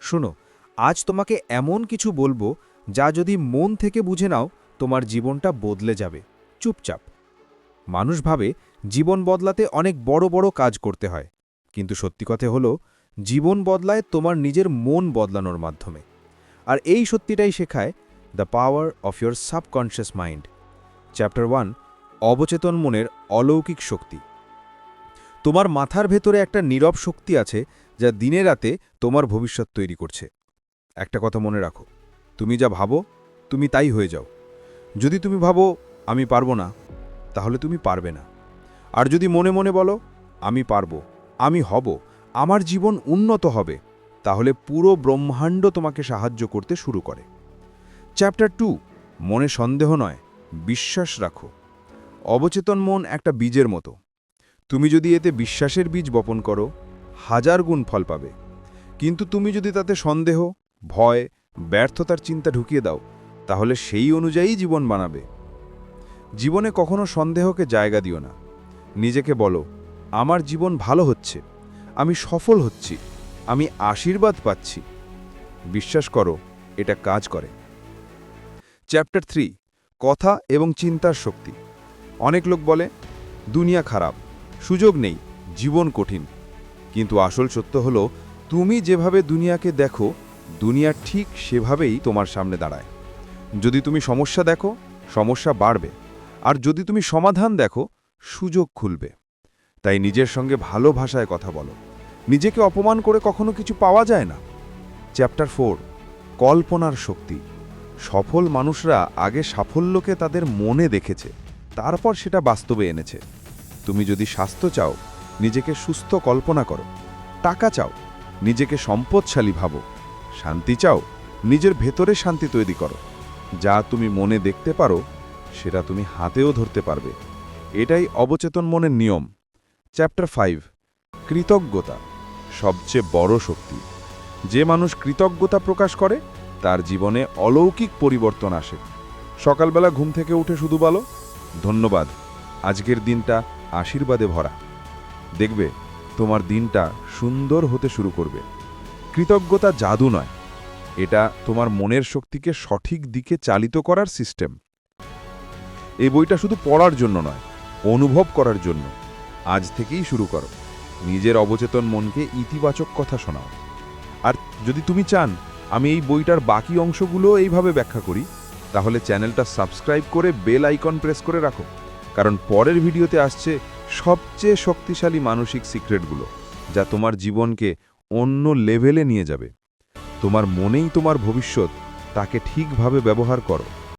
শোনো, আজ তোমাকে এমন কিছু বলব যা যদি মন থেকে বুঝে নাও, তোমার জীবনটা বদলে যাবে। চুপচাপ। মানুষ ভাবে, জীবন বদলাতে অনেক বড় বড় কাজ করতে হয়। কিন্তু সত্যি কথা হলো, জীবন বদলায় তোমার নিজের মন বদলানোর মাধ্যমে। আর এই সত্যিটাই শেখায় the power of your subconscious mind chapter one অবচেতন মনের অলৌকিক শক্তি। তোমার মাথার ভেতরে একটা নীরব শক্তি আছে যা দিনে রাতে তোমার ভবিষ্যৎ তৈরি করছে। একটা কথা মনে রাখো, তুমি যা ভাবো, তুমি তাই হয়ে যাও। যদি তুমি ভাবো, আমি পারব না, তাহলে তুমি পারবে না। আর যদি মনে মনে বলো, আমি পারব, আমি হব, আমার জীবন উন্নত হবে, তাহলে পুরো ব্রহ্মাণ্ড তোমাকে সাহায্য করতে শুরু করে। চ্যাপ্টার টু মনে সন্দেহ নয়, বিশ্বাস রাখো। অবচেতন মন একটা বীজের মতো। তুমি যদি এতে বিশ্বাসের বীজ বপন করো, হাজার গুণ ফল পাবে। কিন্তু তুমি যদি তাতে সন্দেহ, ভয়, ব্যর্থতার চিন্তা ঢুকিয়ে দাও, তাহলে সেই অনুযায়ী জীবন বানাবে। জীবনে কখনো সন্দেহকে জায়গা দিও না। নিজেকে বলো, আমার জীবন ভালো হচ্ছে, আমি সফল হচ্ছি, আমি আশীর্বাদ পাচ্ছি। বিশ্বাস করো, এটা কাজ করে। চ্যাপ্টার থ্রি, কথা এবং চিন্তার শক্তি। অনেক লোক বলে, দুনিয়া খারাপ। সুযোগ নেই, জীবন কঠিন। কিন্তু আসল সত্য হলো, তুমি যেভাবে দুনিয়াকে দেখো, দুনিয়া ঠিক সেভাবেই তোমার সামনে দাঁড়ায়। যদি তুমি সমস্যা দেখো, সমস্যা বাড়বে। আর যদি তুমি সমাধান দেখো, সুযোগ খুলবে। তাই নিজের সঙ্গে ভালো ভাষায় কথা বলো। নিজেকে অপমান করে কখনো কিছু পাওয়া যায় না। চ্যাপ্টার ফোর, কল্পনার শক্তি। সফল মানুষরা আগে সাফল্যকে তাদের মনে দেখেছে, তারপর সেটা বাস্তবে এনেছে। তুমি যদি স্বাস্থ্য চাও, নিজেকে সুস্থ কল্পনা করো। টাকা চাও, নিজেকে সম্পদশালী ভাবো। শান্তি চাও, নিজের ভেতরে শান্তি তৈরি করো। যা তুমি মনে দেখতে পারো, সেটা তুমি হাতেও ধরতে পারবে। এটাই অবচেতন মনের নিয়ম। চ্যাপ্টার ফাইভ, কৃতজ্ঞতা সবচেয়ে বড় শক্তি। যে মানুষ কৃতজ্ঞতা প্রকাশ করে, তার জীবনে অলৌকিক পরিবর্তন আসে। সকালবেলা ঘুম থেকে উঠে শুধু বলো, ধন্যবাদ, আজকের দিনটা আশীর্বাদে ভরা। দেখবে, তোমার দিনটা সুন্দর হতে শুরু করবে। কৃতজ্ঞতা জাদু নয়, এটা তোমার মনের শক্তিকে সঠিক দিকে চালিত করার সিস্টেম। এই বইটা শুধু পড়ার জন্য নয়, অনুভব করার জন্য। আজ থেকেই শুরু করো। নিজের অবচেতন মনকে ইতিবাচক কথা শোনাও। আর যদি তুমি চান, আমি এই বইটার বাকি অংশগুলো এইভাবে ব্যাখ্যা করি, তাহলে চ্যানেলটা সাবস্ক্রাইব করে বেল আইকন প্রেস করে রাখো। কারণ পরের ভিডিওতে আসছে সবচেয়ে শক্তিশালী মানসিক সিক্রেটগুলো, যা তোমার জীবনকে অন্য লেভেলে নিয়ে যাবে। তোমার মনেই তোমার ভবিষ্যৎ তাকে ঠিকভাবে ব্যবহার করো।